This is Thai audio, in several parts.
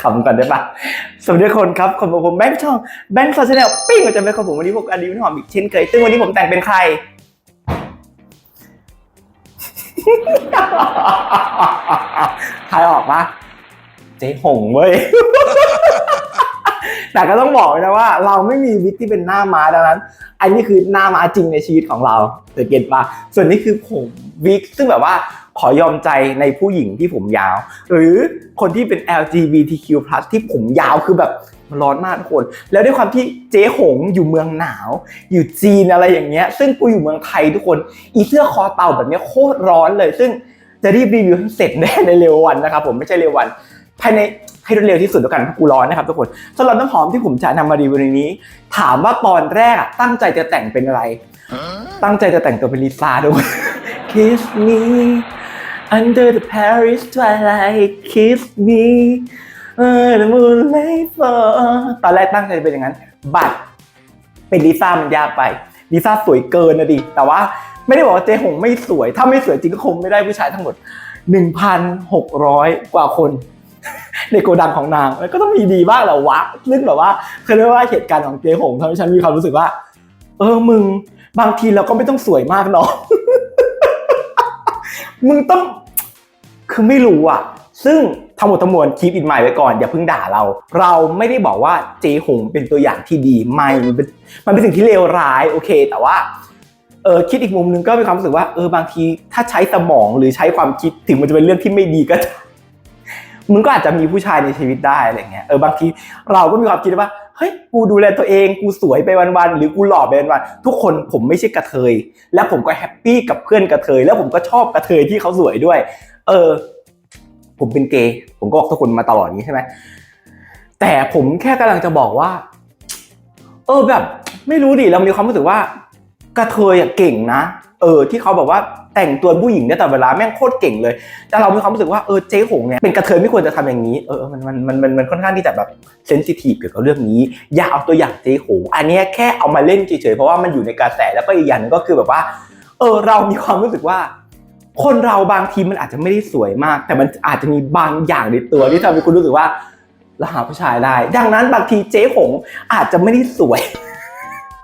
ขำกันได้ปะสวัสดีคนครับคนผมแบงค์ช่องแบงค์ฟาชแนลปิ้งประจำเป็นของผมวันนี้พวกอันนี้พี่หอมอีกเช่นเคยซึ่งวันนี้ผมแต่งเป็นใคร ทายออกปะเจ๊หงเว้ย แต่ก็ต้องบอกไว้นะว่าเราไม่มีวิกที่เป็นหน้าม้าดังนั้น อันนี้คือหน้าม้าจริงในชีวิตของเราเธอเก็ตปะส่วนนี้คือผมวิกซึ่งแบบว่า ขอยอมใจในผู้หญิงที่ผมยาว หรือคนที่เป็น LGBTQ+ ที่ผมยาวคือแบบมันร้อนมากทุกคน แล้วด้วยความที่เจ๊หงอยู่เมืองหนาว อยู่จีนอะไรอย่างเงี้ย ซึ่งกูอยู่เมืองไทยทุกคน อีเสื้อคอเต่าแบบเนี้ยโคตรร้อนเลย ซึ่งจะรีบรีวิวให้เสร็จแน่ในเร็ววันนะครับผมไม่ใช่เร็ววัน ภายในให้รวดเร็วที่สุดแล้วกันเพราะกูร้อนนะครับทุกคนสำหรับน้ำหอมที่ผมจะนำมารีวิวในนี้ ถามว่าตอนแรกตั้งใจจะแต่งเป็นอะไร ตั้งใจจะแต่งตัวเป็นลิซ่าด้วย Kiss me under the Paris twilight Kiss me uh, the moonlight fall ตอนแรกตั้งใจจะเป็นอย่างนั้น บัตรเป็นลิซ่ามันยากไปลิซ่าสวยเกินนะดิ แต่ว่าไม่ได้บอกว่าเจหงไม่สวย ถ้าไม่สวยจริงก็คงไม่ได้ผู้ชายทั้งหมด 1,600 กว่าคน ในโกดังของนางแล้วก็ต้องมีดีบ้างแหละวะซึ่งแบบว่าเคยเรียกว่าเหตุการณ์ของเจหงทำให้ฉันมีความรู้สึกว่า เออมึง บางทีเราก็ไม่ต้องสวยมากเนาะ มึงต้อง คือไม่รู้อะ ซึ่งทั้งหมดทั้งมวลคีปอินไมไว้ก่อน อย่าเพิ่งด่าเรา เราไม่ได้บอกว่าเจหงเป็นตัวอย่างที่ดีไม่มันเป็นมันเป็นสิ่งที่เลวร้ายโอเค แต่ว่าเออคิดอีกมุมนึงก็มีความรู้สึกว่าเออบางทีถ้าใช้สมองหรือใช้ความคิดถึงมันจะเป็นเรื่องที่ไม่ดีก็มึงก็อาจจะมีผู้ชายในชีวิตได้อะไรเงี้ยเออบางทีเราก็มีความคิดว่า เฮ้ยกูดูแลตัวเองกูสวยไปวันๆหรือกูหล่อไปวันๆทุกคนผมไม่ใช่กระเทย และผมก็แฮปปี้กับเพื่อนกระเทย แล้วผมก็ชอบกระเทยที่เขาสวยด้วย เออ ผมเป็นเกย์ผมก็บอกทุกคนมาตลอดนี้ใช่ไหมแต่ผมแค่กำลังจะบอกว่า เออแบบ ไม่รู้ดิเรามีความรู้สึกว่ากระเทยอะเก่งนะเออ ที่เขาแบบว่า แต่งตัวผู้หญิงได้แต่เวลาแม่งโคตรเก่งเลย แต่เรามีความรู้สึกว่าเออเจ๊หงเนี่ยเป็นกระเทยไม่ควรจะทำอย่างนี้เออมันมันมันมันมันค่อนข้างที่จะแบบเซนซิทีฟเกี่ยวกับเรื่องนี้ อย่าเอาตัวอย่างเจ๊หงอันนี้แค่เอามาเล่นเฉยๆเพราะว่ามันอยู่ในกระแสแล้วก็อีกอย่างนึงก็คือแบบว่า เออเรามีความรู้สึกว่า คนเราบางทีมันอาจจะไม่ได้สวยมาก แต่มันอาจจะมีบางอย่างในตัวที่ทำให้คุณรู้สึกว่าเราหาผู้ชายได้ ดังนั้นบางทีเจ๊หงอาจจะไม่ได้สวย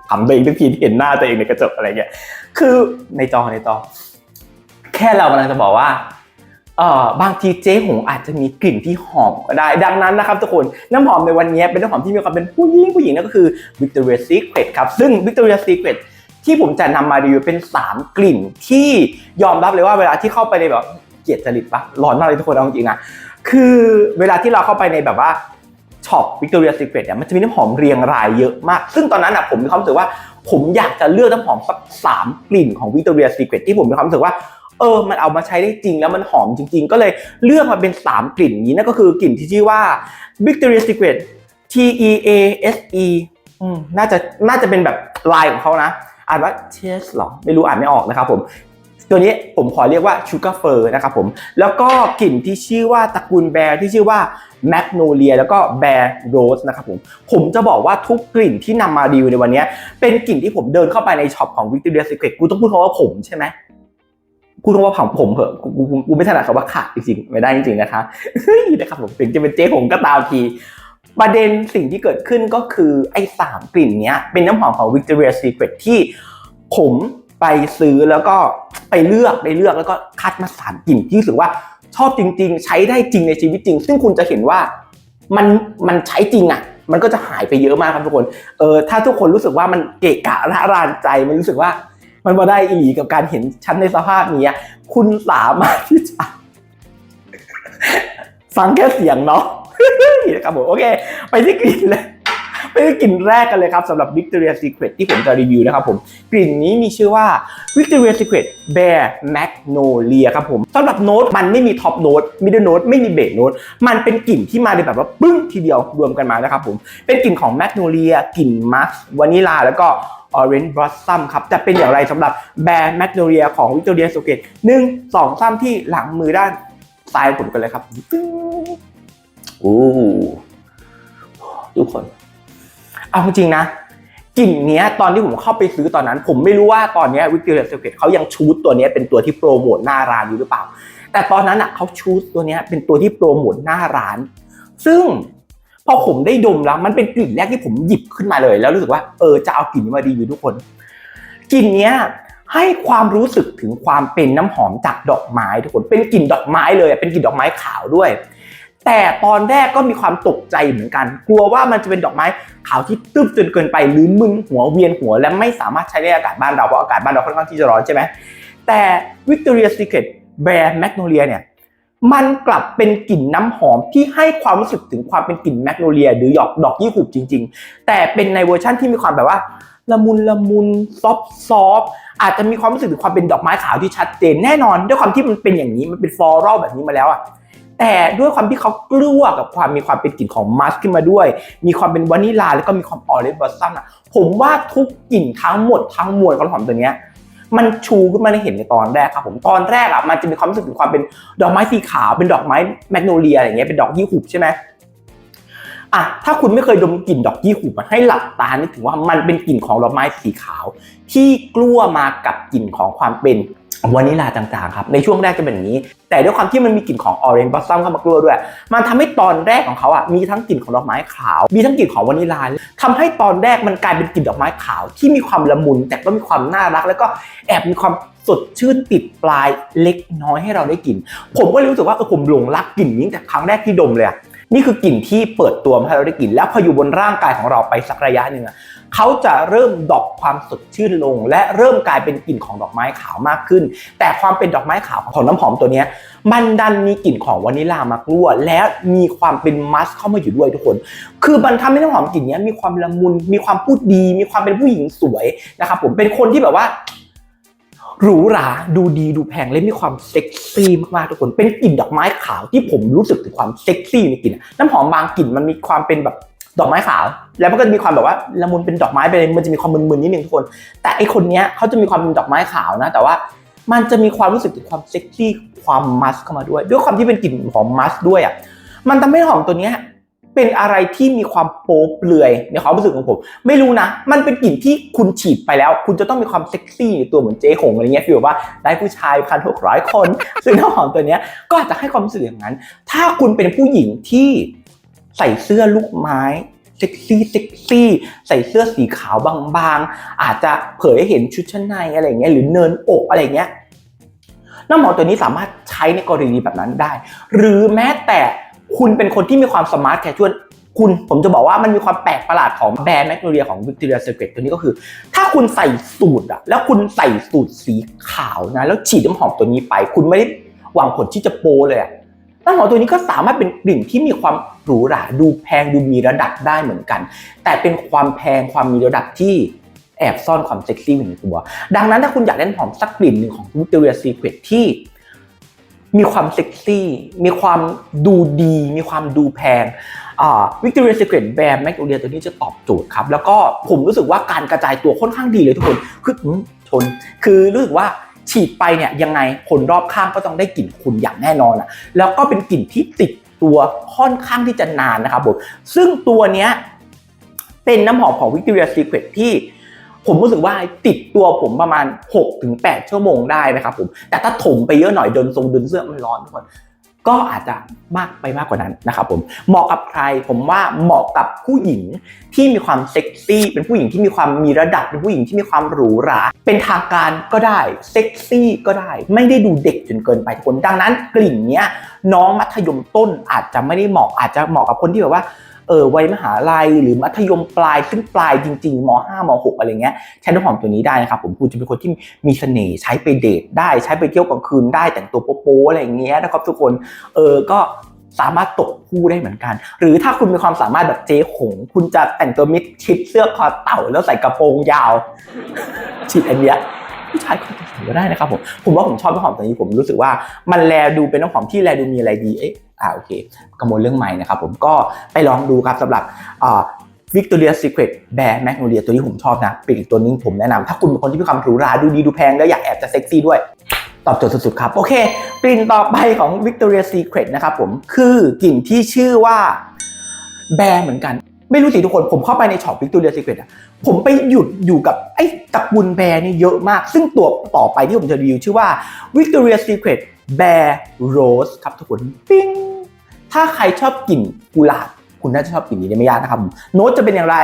ขำตัวเองทุกทีที่เห็นหน้าตัวเองในกระจกอะไรเงี้ย คือในจอในจอ แค่เรากำลังจะบอกว่าเอ่อบางทีเจ๊หงอาจจะมีกลิ่นที่หอมก็ได้ ดังนั้นนะครับทุกคนน้ำหอมในวันนี้เป็นน้ำหอมที่มีความเป็นผู้หญิงผู้หญิงนั่นก็คือ Victoria's Secret ครับ ซึ่ง Victoria's Secret ที่ผมจะนำมารีวิวเป็น 3 กลิ่นที่ยอมรับเลยว่าเวลาที่เข้าไปในแบบเกลียดจริตปะร้อนมากเลยทุกคนเอาจริงๆนะคือเวลาที่เราเข้าไปในแบบว่าช็อป Victoria's Secret เนี่ยมันจะมีน้ำหอมเรียงรายเยอะมาก ซึ่งตอนนั้นอะผมมีความรู้สึกว่าผมอยากจะเลือกน้ำหอมสักสามกลิ่นของ Victoria's Secret ที่ผมมีความรู้สึกว่า ออมันเอามาใช้ได้จริงแล้วมันหอมจริง ๆ ก็เลยเลือกมาเป็น 3 กลิ่นนี้นั่นก็คือกลิ่นที่ชื่อว่า Victoria Secret T E A S E น่าจะน่าจะเป็นแบบลายของเขานะ อ่านว่า t e s หรอ ไม่รู้อ่านไม่ออกนะครับผม ตัวนี้ผมขอเรียกว่า Sugar Fur นะครับผม แล้วก็กลิ่นที่ชื่อว่าตระกูลแบร์ที่ชื่อว่า Magnolia แล้วก็ Bear Rose นะครับผมผมจะบอกว่าทุกกลิ่นที่นำมารีวิวในวันนี้ เป็นกลิ่นที่ผมเดินเข้าไปในช็อปของ Victoria's Secret กูต้องพูดคำว่าผมใช่ไหม พูดคำว่าผมผมเหอะกูกูกูไม่ถนัดคำว่าขาดจริงๆไม่ได้จริงๆนะคะเฮ้ยนะครับผมถึงจะเป็นเจ๊ผมก็ตามที ประเด็นสิ่งที่เกิดขึ้นก็คือไอ้สามกลิ่นเนี้ย เป็นน้ำหอมของ Victoria Secret ที่ผมไปซื้อแล้วก็ไปเลือกไปเลือกแล้วก็คัดมาสามกลิ่นที่รู้สึกว่าชอบจริง ๆ ใช้ได้จริงในชีวิตจริง ซึ่งคุณจะเห็นว่ามันมันใช้จริงอะมันก็จะหายไปเยอะมากครับทุกคนเออถ้าทุกคนรู้สึกว่ามันเกะกะระรานใจมันรู้สึกว่า มันมาได้อีหลีกับการเห็นฉันในสภาพนี้คุณสามารถที่จะฟังแค่เสียงเนาะครับผมโอเค ไปที่กลิ่นเลย ไปที่กลิ่นแรกกันเลยครับสำหรับ Victoria Secret ที่ผมจะรีวิวนะครับผมกลิ่นนี้มีชื่อว่า Victoria Secret Bear Magnolia ครับผมสำหรับโน้ตมันไม่มีท็อปโน้ตมิดเดิลโน้ตไม่มีเบสโน้ตมันเป็นกลิ่นที่มาในแบบว่าปึ้งทีเดียวรวมกันมานะครับผมเป็นกลิ่นของ Magnolia กลิ่นมัสวานิลาแล้วก็ Orange Blossom ครับจะเป็นอย่างไรสำหรับแบรนด์ Magnolia ของ Victoria Secret หนึ่งสองสามที่หลังมือด้านซ้ายผมกันเลยครับโอ้ทุกคน เอาจริงนะกลิ่นเนี้ยตอนที่ผมเข้าไปซื้อตอนนั้น ผมไม่รู้ว่าตอนเนี้ย Victoria Secret เขายังชูดตัวเนี้ยเป็นตัวที่โปรโมทหน้าร้านอยู่หรือเปล่า แต่ตอนนั้นอะเขาชูดตัวเนี้ยเป็นตัวที่โปรโมทหน้าร้าน ซึ่งพอผมได้ดมแล้วมันเป็นกลิ่นแรกที่ผมหยิบขึ้นมาเลย แล้วรู้สึกว่าเออจะเอากลิ่นนี้มารีวิวทุกคนกลิ่นเนี้ยให้ความรู้สึกถึงความเป็นน้ำหอมจากดอกไม้ทุกคนเป็นกลิ่นดอกไม้เลยเป็นกลิ่นดอกไม้ขาวด้วย แต่ตอนแรกก็มีความตกใจเหมือนกัน กลัวว่ามันจะเป็นดอกไม้ขาวที่ตึ๊บจนเกินไปหรือมึนหัวเวียนหัว และไม่สามารถใช้ในอากาศบ้านเราเพราะอากาศบ้านเราค่อนข้างที่จะร้อนใช่ไหมแต่ Victoria Secret Bare Magnolia เนี่ยมันกลับเป็นกลิ่นน้ำหอมที่ให้ความรู้สึกถึงความเป็นกลิ่นแมกโนเลีย หรือหยอกดอกยี่หูบจริง ๆ แต่เป็นในเวอร์ชั่นที่มีความแบบว่าละมุนละมุนซอฟซอฟอาจจะมีความรู้สึกถึงความเป็นดอกไม้ขาวที่ชัดเจนแน่นอน ด้วยความที่มันเป็นอย่างนี้มันเป็นฟลอรัลแบบนี้มาแล้วอะ แต่ด้วยความที่เขากลัวกับความมีความเป็นกลิ่นของมัสขึ้นมาด้วย มีความเป็นวานิลลาแล้วก็มีความออเรนจ์บอสซัมอะผมว่าทุกกลิ่นทั้งหมดทั้งมวลของหอมตัวเนี้ยมันชูขึ้นมาในเห็นในตอนแรกครับผมตอนแรกอะมันจะมีความรู้สึกถึงความเป็นดอกไม้สีขาวเป็นดอกไม้แมกโนเลียอะไรเงี้ยเป็นดอกยี่หูบใช่ไหมอะถ้าคุณไม่เคยดมกลิ่นดอกยี่หูบอะให้หลับตานึกถึงว่ามันเป็นกลิ่นของดอกไม้สีขาว ที่กลัวมากับกลิ่นของความเป็น วานิลาต่างๆครับในช่วงแรกจะเป็นอย่างนี้ แต่ด้วยความที่มันมีกลิ่นของออเรนจ์บอสซัมเข้ามากลัวด้วย มันทำให้ตอนแรกของเขาอะมีทั้งกลิ่นของดอกไม้ขาว มีทั้งกลิ่นของวานิลาทำให้ตอนแรกมันกลายเป็นกลิ่นดอกไม้ขาว ที่มีความละมุนแต่ก็มีความน่ารัก แล้วก็แอบมีความสดชื่นติดปลายเล็กน้อยให้เราได้กลิ่นผมก็เลยรู้สึกว่าเออผมหลงรักกลิ่นนี้แต่ครั้งแรกที่ดมเลยอะ นี่คือกลิ่นที่เปิดตัวมาให้เราได้กลิ่น แล้วพออยู่บนร่างกายของเราไปสักระยะหนึ่งเขาจะเริ่มดอปความสดชื่นลง และเริ่มกลายเป็นกลิ่นของดอกไม้ขาวมากขึ้น แต่ความเป็นดอกไม้ขาวของน้ำหอมตัวนี้มันดันมีกลิ่นของวานิลลามากลัวและมีความเป็นมัสเข้ามาอยู่ด้วยทุกคน คือมันทำให้น้ำหอมกลิ่นนี้มีความละมุนมีความพูดดี มีความเป็นผู้หญิงสวยนะครับผมเป็นคนที่แบบว่า หรูหราดูดีดูแพงและมีความเซ็กซี่มากๆทุกคน เป็นกลิ่นดอกไม้ขาวที่ผมรู้สึกถึงความเซ็กซี่ในกลิ่นน้ำหอมบางกลิ่นมันมีความเป็นแบบดอกไม้ขาว แล้วมันก็มีความแบบว่าละมุนเป็นดอกไม้ไปเลยมันจะมีความมึนๆนิดนึงทุกคน แต่ไอคนเนี้ยเขาจะมีความเป็นดอกไม้ขาวนะ แต่ว่ามันจะมีความรู้สึกถึงความเซ็กซี่ความมัสเข้ามาด้วย ด้วยความที่เป็นกลิ่นหอมมัสด้วยอะมันทำให้หอมตัวเนี้ย เป็นอะไรที่มีความโป๊เปลือยในความรู้สึกของผม ไม่รู้นะ มันเป็นกลิ่นที่คุณฉีดไปแล้ว คุณจะต้องมีความเซ็กซี่ในตัวเหมือนเจ๊หงอะไรเงี้ยฟีลว่าได้ผู้ชายพันหกร้อยคน ซึ่งน้ำหอมตัวเนี้ยก็อาจจะให้ความรู้สึกอย่างนั้น ถ้าคุณเป็นผู้หญิงที่ใส่เสื้อลูกไม้เซ็กซี่เซ็กซี่ใส่เสื้อสีขาวบางๆ อาจจะเผยให้เห็นชุดชั้นในอะไรเงี้ยหรือเนินอกอะไรเงี้ยน้ำหอมตัวนี้สามารถใช้ในกรณีแบบนั้นได้ หรือแม้แต่ คุณเป็นคนที่มีความสมาร์ทแคชชวลคุณผมจะบอกว่ามันมีความแปลกประหลาดของแบรนด์แมกโนเลียของ Victoria Secret ตัวนี้ก็คือ ถ้าคุณใส่สูตรอะแล้วคุณใส่สูตรสีขาวนะ แล้วฉีดน้ำหอมตัวนี้ไป คุณไม่ได้หวังผลที่จะโปเลยอะน้ำหอมตัวนี้ก็สามารถเป็นกลิ่นที่มีความหรูหราดูแพงดูมีระดับได้เหมือนกัน แต่เป็นความแพงความมีระดับที่แอบซ่อนความเซ็กซี่อยู่ในตัว ดังนั้นถ้าคุณอยากได้น้ำหอมสักกลิ่นหนึ่งของ Victoria Secret ที่ ความเซ็กซี่ มีความดูดี มีความดูแพงอ่า Victoria Secret แบรนด์แมกโนเลียตัวนี้จะตอบโจทย์ครับ แล้วก็ผมรู้สึกว่าการกระจายตัวค่อนข้างดีเลยทุกคนคือชน คือรู้สึกว่าฉีดไปเนี่ยยังไงคนรอบข้างก็ต้องได้กลิ่นคุณอย่างแน่นอนอะแล้วก็เป็นกลิ่นที่ติดตัวค่อนข้างที่จะนานนะครับผมซึ่งตัวเนี้ยเป็นน้ำหอมของ Victoria Secret ที่ ผมรู้สึกว่าติดตัวผมประมาณ 6-8 ชั่วโมงได้นะครับผมแต่ถ้าถมไปเยอะหน่อยเดินทรงดินเสื้อมันร้อนทุกคนก็อาจจะมากไปมากกว่านั้นนะครับผมเหมาะกับใครผมว่าเหมาะกับผู้หญิงที่มีความเซ็กซี่เป็นผู้หญิงที่มีความมีระดับเป็นผู้หญิงที่มีความหรูหราเป็นทางการก็ได้เซ็กซี่ก็ได้ ไม่ได้ดูเด็กจนเกินไปทุกคนดังนั้นกลิ่นเนี้ยน้องมัธยมต้นอาจจะไม่ได้เหมาะอาจจะเหมาะกับคนที่แบบว่า เออวัยมหาลัยหรือมัธยมปลายซึ่งปลายจริงๆม5ม6อะไรเงี้ยใช้น้ำหอมตัวนี้ได้นะครับผมคุณจะเป็นคนที่มีเสน่ห์ใช้ไปเดทได้ใช้ไปเที่ยวกลางคืนได้แต่งตัวโป๊ะอะไรเงี้ยนะครับทุกคนเออก็สามารถตกคู่ได้เหมือนกัน หรือถ้าคุณมีความสามารถแบบเจ๊หง คุณจะแต่งตัวมิดชิดเสื้อคอเต่าแล้วใส่กระโปรงยาวฉีดอันเนี้ยผู้ชายก็ใส่ ก็ได้นะครับผมผมว่าผมชอบน้ำหอมตัวนี้ผมรู้สึกว่ามันแลดูเป็นน้ำหอมที่แลดูมีอะไรดีเอ๊ะอ่าโอเคกังวลเรื่องใหม่นะครับผมก็ไปลองดูครับสำหรับอ่า Victoria Secret Bare Magnolia ตัวนี้ผมชอบนะเป็นอีกตัวนึงผมแนะนำถ้าคุณเป็นคนที่มีความหรูหราดูดีดูแพงแล้วอยากแอบจะเซ็กซี่ด้วยตอบโจทย์สุดๆครับ โอเคกลิ่นต่อไปของ Victoria Secret นะครับผม คือกลิ่นที่ชื่อว่าแบร์เหมือนกัน ไม่รู้สิทุกคนผมเข้าไปในช็อป Victoria Secret อะผมไปหยุดอยู่กับไอ้ตระกูลแบร์นี่เยอะมาก ซึ่งตัวต่อไปที่ผมจะรีวิวชื่อว่า Victoria Secret Bear Rose ครับทุกคนปิ้งถ้าใครชอบกลิ่นกุหลาบคุณน่าจะชอบกลิ่นนี้ได้ไม่ยากนะครับ โน้ตจะเป็นอย่างไร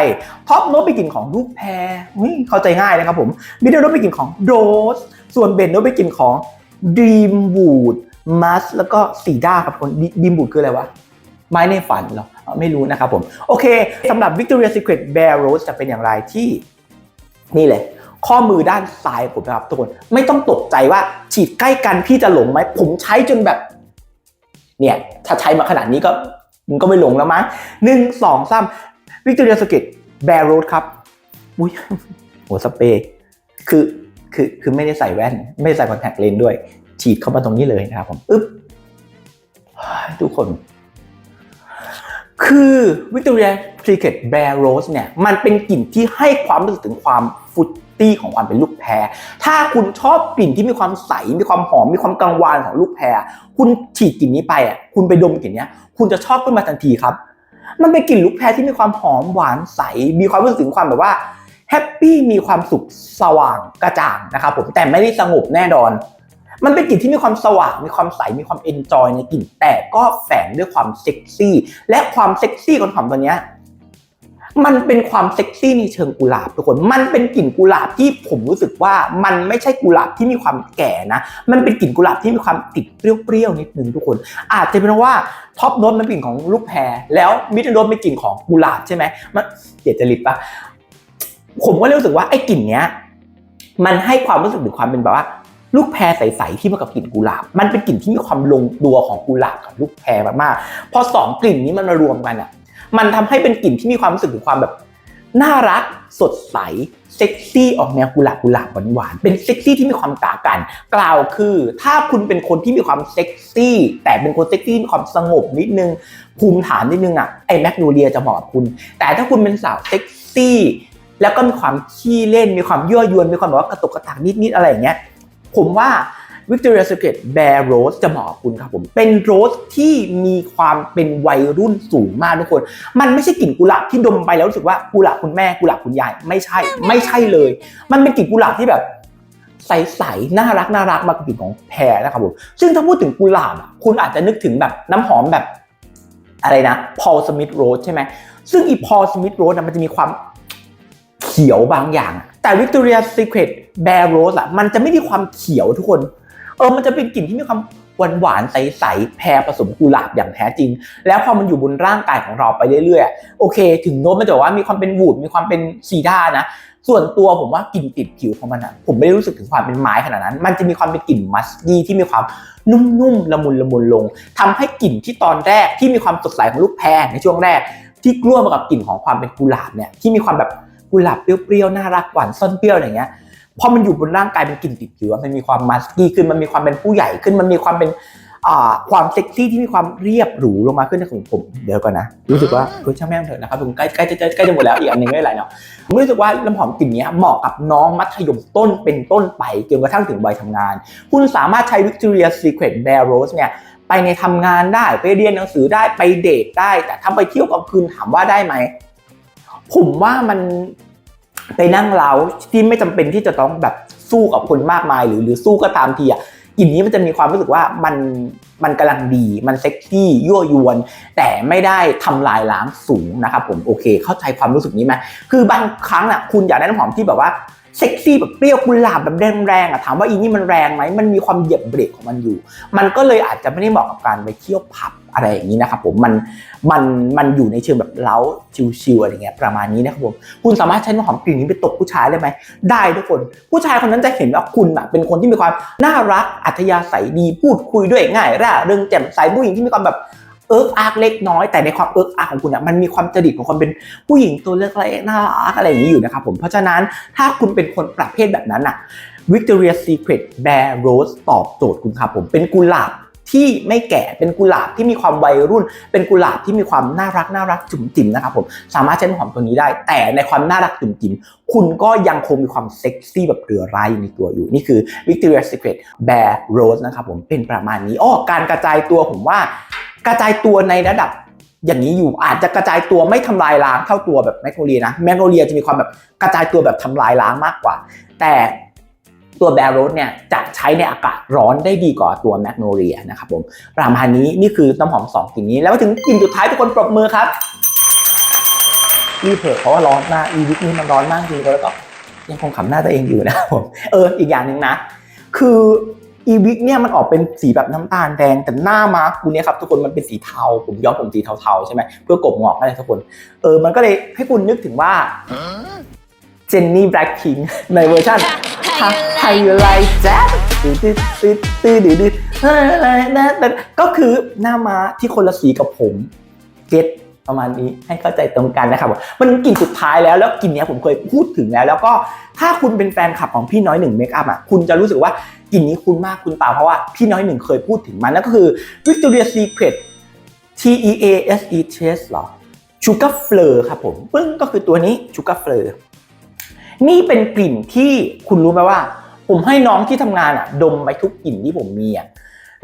ท็อปโน้ตเป็นกลิ่นของลูกแพรเฮ้ยเข้าใจง่ายนะครับผมมิดเดิลโน้ตเป็นกลิ่นของโรสส่วนเบนโน้ตเป็นกลิ่นของดีมวูดมัสแล้วก็ซีด้าครับคนดีมวูดคืออะไรวะไม้ในฝันเหรอ ไม่รู้นะครับผม โอเคสำหรับ Victoria Secret Bear Rose จะเป็นอย่างไรที่นี่เลย ข้อมือด้านซ้ายผมนะครับทุกคน ไม่ต้องตกใจว่าฉีดใกล้กันพี่จะหลงไหม ผมใช้จนแบบ เนี่ย ถ้าใช้มาขนาดนี้ก็มันก็ไม่หลงแล้วมั้งหนึ่งสองสาม Victoria's Secret Bear Rose ครับอุ้ยหัวสเปรย์คือคือคือไม่ได้ใส่แว่น ไม่ได้ใส่คอนแทคเลนส์ด้วย ฉีดเข้ามาตรงนี้เลยนะครับผม อึ๊บทุกคน คือ Victoria Secret Bear Rose เนี่ยมันเป็นกลิ่นที่ให้ความรู้สึกถึงความฟุตตี้ของความเป็นลูกแพร ถ้าคุณชอบกลิ่นที่มีความใส มีความหอม มีความกังวานของลูกแพร คุณฉีดกลิ่นนี้ไปอะ คุณไปดมกลิ่นนี้คุณจะชอบขึ้นมาทันทีครับ มันเป็นกลิ่นลูกแพรที่มีความหอมหวานใส มีความรู้สึกถึงความแบบว่าแฮปปี้ มีความสุขสว่างกระจ่างนะครับผม แต่ไม่ได้สงบแน่นอน มันเป็นกลิ่นที่มีความสว่าง มีความใส มีความเอนจอยในกลิ่น แต่ก็แฝงด้วยความเซ็กซี่ และความเซ็กซี่ของหอมตัวเนี้ยมันเป็นความเซ็กซี่ในเชิงกุหลาบทุกคน มันเป็นกลิ่นกุหลาบที่ผมรู้สึกว่ามันไม่ใช่กุหลาบที่มีความแก่นะ มันเป็นกลิ่นกุหลาบที่มีความติดเปรี้ยวๆนิดนึงทุกคน อาจจะเป็นเพราะว่าท็อปโน้ตมันเป็นกลิ่นของลูกแพร แล้วมิดโน้ตเป็นกลิ่นของกุหลาบใช่ไหมมันเดี๋ยวจะริบปะผมก็รู้สึกว่าไอ้กลิ่นเนี้ย มันให้ความรู้สึกถึงความเป็นแบบว่า ลูกแพรใสๆที่มากับกลิ่นกุหลาบ มันเป็นกลิ่นที่มีความลงตัวของกุหลาบกับลูกแพรมากๆพอสองกลิ่นนี้มันมารวมกันอะมันทำให้เป็นกลิ่นที่มีความรู้สึกถึงความแบบน่ารักสดใสเซ็กซี่ออกแนวกุหลาบกุหลาบหวานๆเป็นเซ็กซี่ที่มีความตากัน กล่าวคือ ถ้าคุณเป็นคนที่มีความเซ็กซี่ แต่เป็นคนเซ็กซี่ที่มีความสงบนิดนึงภูมิฐานนิดนึงอะไอ้แมกโนเลียจะเหมาะกับคุณ แต่ถ้าคุณเป็นสาวเซ็กซี่ แล้วก็มีความขี้เล่นมีความยั่วยวนมีความแบบว่ากระตุกกระตากนิดๆอะไรอย่างเงี้ย ผมว่า Victoria Secret Bear Rose จะเหมาะกับคุณครับผม เป็นโรสที่มีความเป็นวัยรุ่นสูงมากทุกคน มันไม่ใช่กลิ่นกุหลาบที่ดมไปแล้วรู้สึกว่ากุหลาบคุณแม่กุหลาบคุณยายไม่ใช่ ไม่ใช่เลย มันเป็นกลิ่นกุหลาบที่แบบใสๆน่ารักน่ารักมากกว่ากลิ่นของแพรนะครับผมซึ่งถ้าพูดถึงกุหลาบอะคุณอาจจะนึกถึงแบบน้ำหอมแบบอะไรนะ Paul Smith Rose ใช่ไหมซึ่งอี Paul Smith Rose นะมันจะมีความเขียวบางอย่างอะ แต่ Victoria Secret Bear Rose อะมันจะไม่มีความเขียวทุกคน เออมันจะเป็นกลิ่นที่มีความหวานหวานๆใสๆแพรผสมกุหลาบอย่างแท้จริง แล้วพอมันอยู่บนร่างกายของเราไปเรื่อยๆ โอเค ถึงโน้ตมันจะว่ามีความเป็นวูดมีความเป็นซีด้านะ ส่วนตัวผมว่ากลิ่นติดผิวของมันอะผมไม่ได้รู้สึกถึงความเป็นไม้ขนาดนั้น มันจะมีความเป็นกลิ่นมัสกี้ที่มีความนุ่มๆละมุนละมุนลงทำให้กลิ่นที่ตอนแรกที่มีความสดใสของลูกแพรในช่วงแรก ที่กลัวมากับกลิ่นของความเป็นกุหลาบเนี่ยที่มีความแบบ กุหลาบเปรี้ยวๆน่ารักหวานซ่อนเปรี้ยวอะไรเงี้ยพอมันอยู่บนร่างกายเป็นกลิ่นติดผิวอมันมีความมัสกี้ขึ้นมันมีความเป็นผู้ใหญ่ขึ้นมันมีความเป็นความเซ็กซี่ที่มีความเรียบหรูลงมาขึ้นในของผมเดี๋ยวก่อนนะ รู้สึกว่าเฮ้ยช่างแม่งเถอะนะครับผมใกล้ใกล้จะใกล้จะหมดแล้วอีกอันหนึงไม่ไรเนาะผมรู้สึกว่าน้ำหอมกลิ่นเนี้ยเหมาะกับน้องมัธยมต้นเป็นต้นไปจนกระทั่งถึงวัยทำงาน คุณสามารถใช้ Victoria Secret Bear Rose เนี่ยไปในทำงานได้ไปเรียนหนังสือได้ไปเดทได้ แต่ถ้าไปเที่ยวกลางคืนถามว่าได้ไหม ผมว่ามันไปนั่งเล้าที่ไม่จำเป็นที่จะต้องแบบสู้กับคนมากมาย หรือหรือสู้ก็ตามทีอะกลิ่นนี้มันจะมีความรู้สึกว่ามันมันกำลังดี มันเซ็กซี่ยั่วยวน แต่ไม่ได้ทำลายล้างสูงนะครับผมโอเค เข้าใจความรู้สึกนี้ไหมคือบางครั้งอะคุณอยากได้น้ำหอมที่แบบว่าเซ็กซี่แบบเปรี้ยวกุหลาบแบบแรงๆอะถามว่าอีนี่มันแรงไหมมันมีความเหยียบเบรกของมันอยู่ มันก็เลยอาจจะไม่ได้เหมาะกับการไปเที่ยวผับ อะไรอย่างนี้นะครับผมมันมันมันอยู่ในเชิงแบบเล้าชิวๆอะไรเงี้ยประมาณนี้นะครับผมคุณสามารถใช้น้ำหอมกลิ่นนี้ไปตบผู้ชายได้ไหมได้ทุกคน ผู้ชายคนนั้นจะเห็นว่าคุณอะเป็นคนที่มีความน่ารักอัธยาศัยดีพูดคุยด้วยง่ายร่าเริงแจ่มใสผู้หญิงที่มีความแบบเอิร์กอาร์กเล็กน้อยแต่ในความเอิร์กอาร์กของคุณอะมันมีความจริตของความเป็นผู้หญิงตัวเล็กๆน่ารักอะไรอย่างนี้อยู่นะครับผมเพราะฉะนั้นถ้าคุณเป็นคนประเภทแบบนั้นอะ Victoria Secret Bear Rose ตอบโจทย์คุณครับผมเป็นกุหลาบ ที่ไม่แก่เป็นกุหลาบที่มีความวัยรุ่น เป็นกุหลาบที่มีความน่ารักน่ารักจุ๋มจิ๋มนะครับผมสามารถใช้น้ำหอมตัวนี้ได้ แต่ในความน่ารักจุ๋มจิ๋มคุณก็ยังคงมีความเซ็กซี่แบบเรือร้ายอยู่ในตัวอยู่ นี่คือ Victoria Secret Bare Rose นะครับผมเป็นประมาณนี้อ้อการกระจายตัวผมว่ากระจายตัวในระดับอย่างนี้อยู่อาจจะกระจายตัวไม่ทำลายล้างเท่าตัวแบบแมกโนเลียนะแมกโนเลียจะมีความแบบกระจายตัวแบบทำลายล้างมากกว่า แต่ ตัวแบร o สเนี่ยจะใช้ในอากาศร้อนได้ดีกว่าตัวแมกโนเลียนะครับผมประมาณนี้นี่คือน้ำหอม 2กลิ่นนี้ แล้วมาถึงกลิ่นสุดท้ายทุกคนปรบมือครับรีบเถอะเพราะว่าร้อนมากอีวิกนี้มันร้อนมากจริงแล้วก็ยังคงขำหน้าตัวเองอยู่นะครับผมเอออีกอย่างหนึ่งนะ คืออีวิกเนี่ยมันออกเป็นสีแบบน้ำตาลแดงแต่หน้ามาร์คกูเนี่ยครับทุกคนมันเป็นสีเทาผมย้อมผมสีเทาๆใช่ไหมเพื่อกลบงอกอะไรทุกคนเออมันก็เลยให้คุณนึกถึงว่าเจนนี่แบล็คพิงในเวอร์ชัน How you like that ตื้อตื้อตื้อตื้อดื้อดื้อเฮ้ยอะไรนะแต่ก็คือหน้าม้าที่คนละสีกับผม เก็ตประมาณนี้ให้เข้าใจตรงกันนะครับผมมันกลิ่นสุดท้ายแล้วแล้วกลิ่นนี้ผมเคยพูดถึงแล้ว แล้วก็ถ้าคุณเป็นแฟนคลับของพี่น้อยหนึ่งเมคอัพอะคุณจะรู้สึกว่ากลิ่นนี้คุ้นมากคุณตาเพราะว่าพี่น้อยหนึ่งเคยพูดถึงมันนั่นก็คือ Victoria Secret T E A S E T S หรอ Sugar Fleur ครับผมปึ้งก็คือตัวนี้ Sugar Fleur นี่เป็นกลิ่นที่คุณรู้ไหมว่า ผมให้น้องที่ทำงานอะ ดมไปทุกกลิ่นที่ผมมีอะ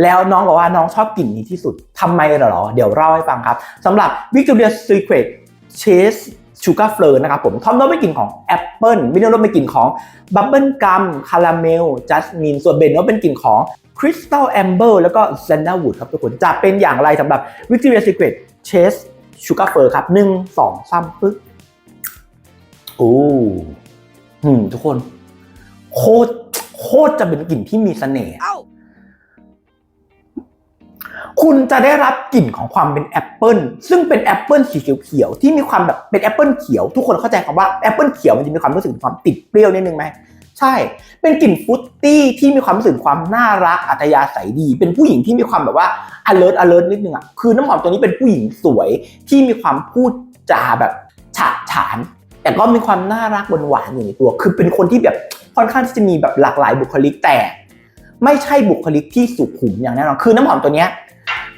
แล้วน้องบอกว่าน้องชอบกลิ่นนี้ที่สุดทำไมเหรอ เดี๋ยวเล่าให้ฟังครับสำหรับ Victoria Secret Chase Sugar Fleur นะครับผมทอมด้วยเป็นกลิ่นของแอปเปิลมินโนเป็นกลิ่นของบับเบิลกัมคาราเมลจัสมินส่วนเบนโนเป็นกลิ่นของคริสตัลแอมเบอร์แล้วก็เซนดาวูดครับทุกคนจะเป็นอย่างไรสำหรับ Victoria Secret Chase Sugar Fleur ครับหนึ่งสองสามปึ๊บโอ้ หืมทุกคน โคตรโคตรจะเป็นกลิ่นที่มีเสน่ห์คุณจะได้รับกลิ่นของความเป็นแอปเปิลซึ่งเป็นแอปเปิลสีเขียวๆที่มีความแบบเป็นแอปเปิลเขียว ทุกคนเข้าใจคำว่าแอปเปิลเขียวมันจะมีความรู้สึกถึงความติดเปรี้ยวนิดนึงไหมใช่ เป็นกลิ่นฟรุตตี้ที่มีความรู้สึกความน่ารักอัธยาศัยดี เป็นผู้หญิงที่มีความแบบว่า alert alert นิดนึงอะคือน้ำหอมตัวนี้เป็นผู้หญิงสวยที่มีความพูดจาแบบฉะฉาน แต่ก็มีความน่ารักหวานๆอยู่ในตัว คือเป็นคนที่แบบค่อนข้างที่จะมีแบบหลากหลายบุคลิกแต่ ไม่ใช่บุคลิกที่สุขุมอย่างแน่นอนคือน้ำหอมตัวเนี้ย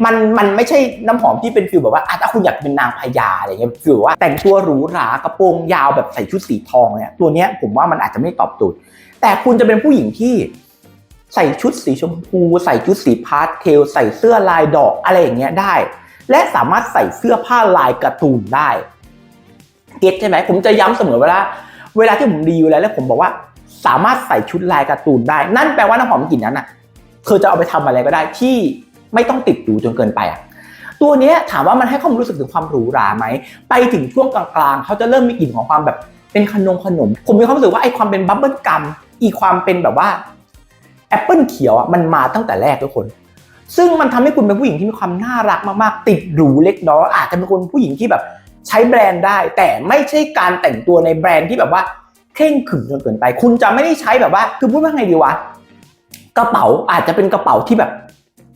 มันมันไม่ใช่น้ำหอมที่เป็นฟิลแบบว่าอะถ้าคุณอยากเป็นนางพญาอะไรเงี้ยฟิลว่าแต่งตัวหรูหรากระโปรงยาวแบบใส่ชุดสีทองเนี่ยตัวเนี้ยผมว่ามันอาจจะไม่ตอบโจทย์แต่คุณจะเป็นผู้หญิงที่ใส่ชุดสีชมพู ใส่ชุดสีพาสเทล ใส่เสื้อลายดอกอะไรอย่างเงี้ยได้ และสามารถใส่เสื้อผ้าลายการ์ตูนได้ เก็ตใช่ไหมผมจะย้ำเสมอเวลาเวลาที่ผมรีวิวแล้วแล้วผมบอกว่าสามารถใส่ชุดลายการ์ตูนได้ นั่นแปลว่าน้ำหอมกลิ่นนั้นอะเธอจะเอาไปทำอะไรก็ได้ที่ไม่ต้องติดหรูจนเกินไปอะตัวนี้ถามว่ามันให้ความรู้สึกถึงความหรูหราไหม ไปถึงช่วงกลางๆ เขาจะเริ่มมีกลิ่นของความแบบเป็นขนมขนม ผมมีความรู้สึกว่าไอ้ความเป็นบับเบิลกัมอีความเป็นแบบว่าแอปเปิลเขียวอะมันมาตั้งแต่แรกทุกคน ซึ่งมันทำให้คุณเป็นผู้หญิงที่มีความน่ารักมากๆ ติดหรูเล็กน้อยอาจจะเป็นคนผู้หญิงที่แบบ ใช้แบรนด์ได้ แต่ไม่ใช่การแต่งตัวในแบรนด์ที่แบบว่าเคร่งขรึมจนเกินไป คุณจะไม่ได้ใช้แบบว่า คือพูดว่าไงดีวะกระเป๋าอาจจะเป็นกระเป๋าที่แบบ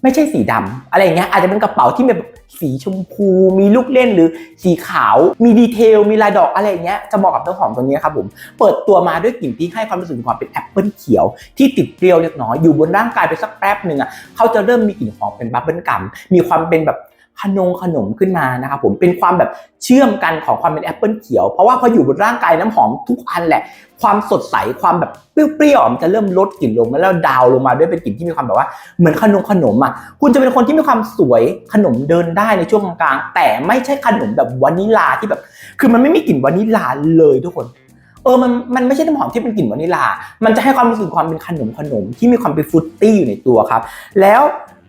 ไม่ใช่สีดำอะไรเงี้ยอาจจะเป็นกระเป๋าที่แบบสีชมพู มีลูกเล่นหรือสีขาว มีดีเทล มีลายดอกอะไรเงี้ยจะเหมาะกับต้นหอมตัวนี้ครับผมเปิดตัวมาด้วยกลิ่นที่ให้ความรู้สึกความเป็นแอปเปิลเขียว ที่ติดเปรี้ยวเล็กน้อยอยู่บนร่างกายไปสักแป๊บหนึ่งอะเขาจะเริ่มมีกลิ่นหอมเป็นบับเบิลกัมมีความเป็นแบบ ขนงขนมขึ้นมานะครับผมเป็นความแบบเชื่อมกันของความเป็นแอปเปิลเขียว เพราะว่าพออยู่บนร่างกายน้ำหอมทุกอันแหละ ความสดใสความแบบเปรี้ยวๆมันจะเริ่มลดกลิ่นลงแล้วดาวลงมาด้วยเป็นกลิ่นที่มีความแบบว่าเหมือนขนมขนมอะคุณจะเป็นคนที่มีความสวยขนมเดินได้ในช่วงกลางๆแต่ไม่ใช่ขนมแบบวานิลาที่แบบ คือมันไม่มีกลิ่นวานิลาเลยทุกคนเออ มัน มันไม่ใช่น้ำหอมที่เป็นกลิ่นวานิลา มันจะให้ความรู้สึกความเป็นขนมขนมที่มีความเป็นฟรุตตี้อยู่ในตัวครับ แล้ว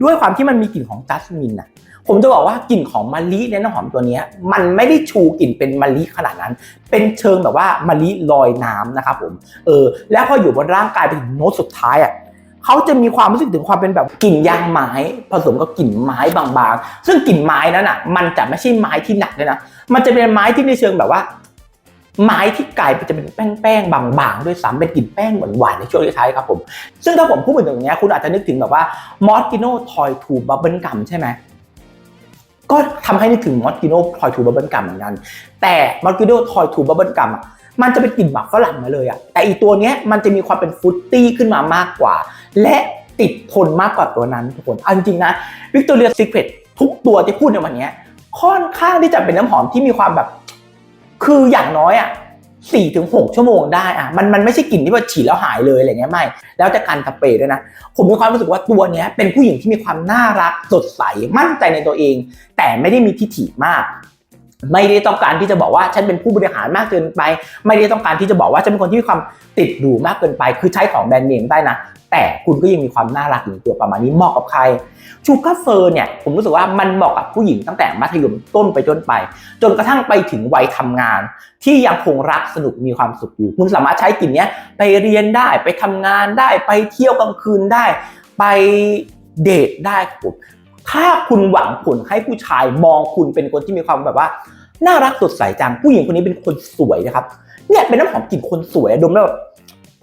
ด้วยความที่มันมีกลิ่นของจัสมินอะ ผมจะบอกว่ากลิ่นของมะลิในน้ำหอมตัวนี้มันไม่ได้ชูกลิ่นเป็นมะลิขนาดนั้น เป็นเชิงแบบว่ามะลิลอยน้ำนะครับผมเออแล้วพออยู่บนร่างกายไปถึงโน้ตสุดท้ายอะเขาจะมีความรู้สึกถึงความเป็นแบบกลิ่นยางไม้ผสมกับกลิ่นไม้บางๆ ซึ่งกลิ่นไม้นั้นอะ มันจะไม่ใช่ไม้ที่หนักเลยนะ มันจะเป็นไม้ที่ในเชิงแบบว่า ไม้ที่กลายเป็นจะเป็นแป้งๆบางๆ ด้วยซ้ำเป็นกลิ่นแป้งหวานๆในช่วงท้ายครับผม ซึ่งถ้าผมพูดถึงอย่างเงี้คุณอาจจะนึกถึงแบบว่ามอสกิโนทอยทูบับเบิลกัมใช่ไหม ก็ทำให้นึกถึงมอสกิโน่ทอยทูบับเบิลกัมเหมือนกัน แต่มอสกิโน่ทอยทูบับเบิลกัมอะมันจะเป็นกลิ่นหมักฝรั่งมาเลยอะแต่อีตัวเนี้ยมันจะมีความเป็นฟุตตี้ขึ้นมามากกว่า และติดทนมากกว่าตัวนั้นทุกคนอันจริงนะวิกตอเรียซีเครตทุกตัวที่พูดในวันนี้ค่อนข้างที่จะเป็นน้ำหอมที่มีความแบบ คืออย่างน้อยอะ สี่ถึงหกชั่วโมงได้อะมันมันไม่ใช่กลิ่นที่ว่าฉีดแล้วหายเลยอะไรเงี้ยไม่ แล้วจะการสเปรย์ด้วยนะ ผมมีความรู้สึกว่าตัวเนี้ยเป็นผู้หญิงที่มีความน่ารักสดใสมั่นใจในตัวเอง แต่ไม่ได้มีทิฐิมาก ไม่ได้ต้องการที่จะบอกว่าฉันเป็นผู้บริหารมากเกินไป ไม่ได้ต้องการที่จะบอกว่าฉันเป็นคนที่มีความติดหรูมากเกินไป คือใช้ของแบรนด์เนมได้นะ แต่คุณก็ยังมีความน่ารักอยู่ตัวประมาณนี้เหมาะกับใครชูการ์เฟอร์เนี่ยผมรู้สึกว่ามันเหมาะกับผู้หญิงตั้งแต่มัธยมต้นไปจนไป จนกระทั่งไปถึงวัยทำงาน ที่ยังคงรักสนุกมีความสุขอยู่ คุณสามารถใช้กลิ่นเนี้ยไปเรียนได้ไปทำงานได้ไปเที่ยวกลางคืนได้ ไปเดทได้ผม ถ้าคุณหวังผลให้ผู้ชายมองคุณเป็นคนที่มีความแบบว่า น่ารักสดใสจังผู้หญิงคนนี้เป็นคนสวยนะครับ เนี่ยเป็นน้ำหอมกลิ่นคนสวยดมแล้วแบบ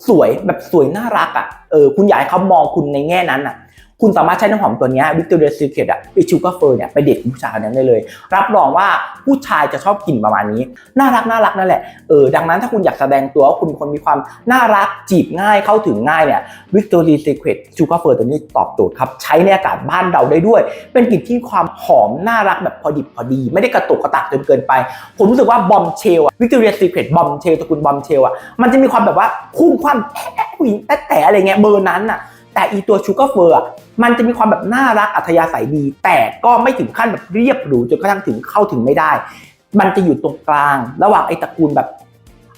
สวยแบบสวยน่ารักอะเออคุณอยากให้เขามองคุณในแง่นั้นอะ คุณสามารถใช้น้ำหอมตัวนี้วิกตอเรียซีเครตอะไอชูกาเฟอร์เนี่ยไปเดทกับผู้ชายคนนั้นได้เลย รับรองว่าผู้ชายจะชอบกลิ่นประมาณนี้ น่ารักน่ารักนั่นแหละเออดังนั้นถ้าคุณอยากแสดงตัวว่าคุณคนมีความน่ารักจีบง่ายเข้าถึงง่ายเนี่ยวิกตอเรียซีเครตชูกาเฟอร์ตัวนี้ตอบโจทย์ครับใช้ในอากาศบ้านเราได้ด้วย เป็นกลิ่นที่ความหอมน่ารักแบบพอดิบพอดี ไม่ได้กระตุกกระตักจนเกินไป ผมรู้สึกว่าบอมเชลอะวิกตอเรียซีเครตบอมเชลตระกูลบอมเชลอะมันจะมีความแบบว่าพุ่งคว่ำแอะผู้หญิงแต่แต่อะไรเงี้ยเบอร์นั้นอะ แต่อีตัวชูการ์เฟอร์มันจะมีความแบบน่ารักอัธยาศัยดี แต่ก็ไม่ถึงขั้นแบบเรียบหรูจนกระทั่งถึงเข้าถึงไม่ได้ มันจะอยู่ตรงกลาง ระหว่างไอ้ตระกูลแบบ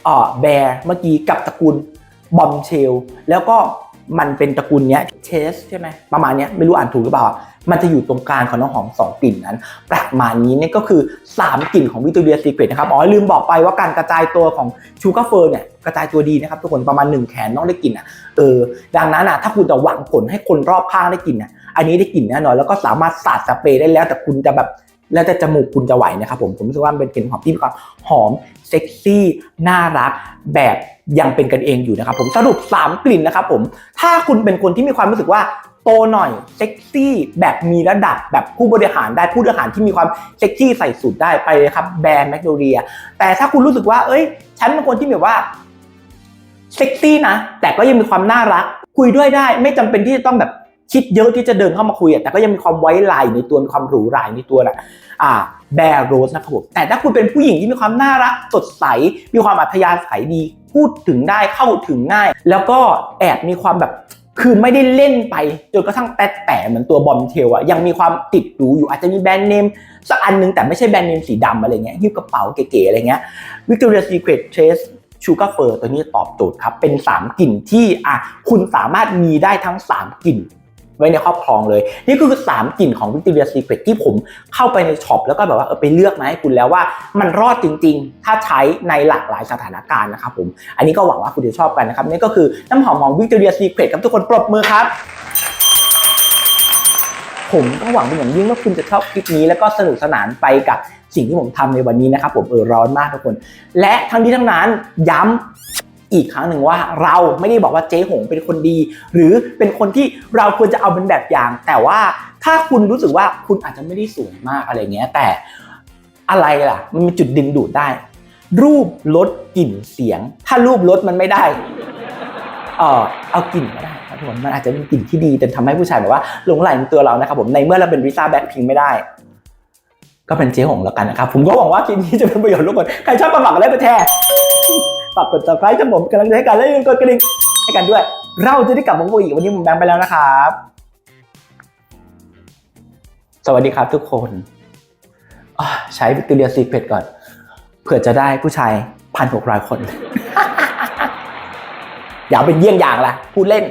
อ่อแบร์เมื่อกี้กับตระกูลบอมเชล แล้วก็ มันเป็นตระกูลเนี้ยเชสใช่ไหมประมาณเนี้ยไม่รู้อ่านถูกหรือเปล่า มันจะอยู่ตรงกลางของน้ำหอม 2 กลิ่นนั้น ประมาณนี้เนี่ยก็คือ 3 กลิ่นของวิต o เรียซีเ e รตนะครับ อ๋อลืมบอกไปว่าการกระจายตัวของชูการ์เฟอร์เนี่ยกระจายตัวดีนะครับทุกคนประมาณ 1 แขนน้องได้กลิ่นอะเออดังนั้นอะถ้าคุณจะหวังผลให้คนรอบข้างได้กลิ่นอะอันนี้ได้กลิ่นแน่นอนแล้วก็สามารถสาดสเปรย์ได้แล้วแต่คุณจะแบบ แล้วแต่จมูกคุณจะไหวนะครับผมผมรู้สึกว่ามันเป็นกลิ่นหอมที่มีความหอมเซ็กซี่น่ารัก แบบยังเป็นกันเองอยู่นะครับผมสรุป 3 กลิ่นนะครับผมถ้าคุณเป็นคนที่มีความรู้สึกว่าโตหน่อยเซ็กซี่แบบมีระดับแบบผู้บริหารได้ผู้บริหารที่มีความเซ็กซี่ใส่สูตรได้ไปเลยครับแบรนด์แมกโนเลียแต่ถ้าคุณรู้สึกว่า เอ้ย ฉันเป็นคนที่แบบว่าเซ็กซี่นะ แต่ก็ยังมีความน่ารัก คุยด้วยได้ไม่จำเป็นที่จะต้องแบบ คิดเยอะที่จะเดินเข้ามาคุยแต่ก็ยังมีความไว้ลายในตัวมีความหรูหราในตัวแหละอ่าแบร์โรสนะครับผมแต่ถ้าคุณเป็นผู้หญิงที่มีความน่ารักสดใส มีความอัธยาศัยดีพูดถึงได้เข้าถึงง่าย แล้วก็แอบมีความแบบคือไม่ได้เล่นไปจนกระทั่งแต่แต่เหมือนตัวบอมเทลอะยังมีความติดหรูอยู่อาจจะมีแบรนด์เนมสักอันนึงแต่ไม่ใช่แบรนด์เนมสีดำอะไรเงี้ยหิ้วกระเป๋าเก๋ๆอะไรเงี้ย Victoria's Secret Trace Sugar Fur ตัวนี้ตอบโจทย์ครับ เป็น 3 กลิ่นที่อะคุณสามารถมีได้ทั้ง 3 กลิ่น ไว้ในครอบครองเลย นี่ก็คือ 3กลิ่นของ Victoria Secret ที่ผมเข้าไปในช็อปแล้วก็แบบว่าเออไปเลือกมาให้คุณแล้วว่ามันรอดจริง ๆ ถ้าใช้ในหลากหลายสถานการณ์นะครับผม อันนี้ก็หวังว่าคุณจะชอบกันนะครับนี่ก็คือน้ำหอมของ Victoria Secret ครับทุกคนปรบมือครับผมก็หวังเป็นอย่างยิ่งว่าคุณจะชอบคลิปนี้แล้วก็สนุกสนานไปกับสิ่งที่ผมทำในวันนี้นะครับผมเออร้อนมากทุกคน และทั้งนี้ทั้งนั้นย้ำ อีกครั้งหนึ่งว่าเราไม่ได้บอกว่าเจ๊หงเป็นคนดี หรือเป็นคนที่เราควรจะเอาเป็นแบบอย่าง แต่ว่าถ้าคุณรู้สึกว่าคุณอาจจะไม่ได้สวยมากอะไรเงี้ย แต่อะไรล่ะ มันมีจุดดึงดูดได้ รูปลดกลิ่นเสียง ถ้ารูปลดมันไม่ได้เออเอากลิ่นก็ได้ครับทุกคนมันอาจจะเป็นกลิ่นที่ดีจนทำให้ผู้ชายแบบว่าหลงไหลในตัวเรานะครับผมในเมื่อเราเป็นริซ่าแบ็คพิงไม่ได้ ก็เป็นเจ๊หงแล้วกันนะครับ ผมก็หวังว่าคลิปนี้จะเป็นประโยชน์ทุกคนใครชอบมาฝากกันไลค์กดแชร์ ฝากกด subscribe จะผมกำลังใจให้กันและอย่าลืมกดกระดิ่งให้กันด้วย เราจะได้กลับมาพบกันอีกวันนี้ผมแบงค์ไปแล้วนะครับ สวัสดีครับทุกคนใช้ Victoria Secret ก่อน เผื่อจะได้ผู้ชายพันหกร้อยคน อย่าเป็นเยี่ยงอย่างละพูดเล่น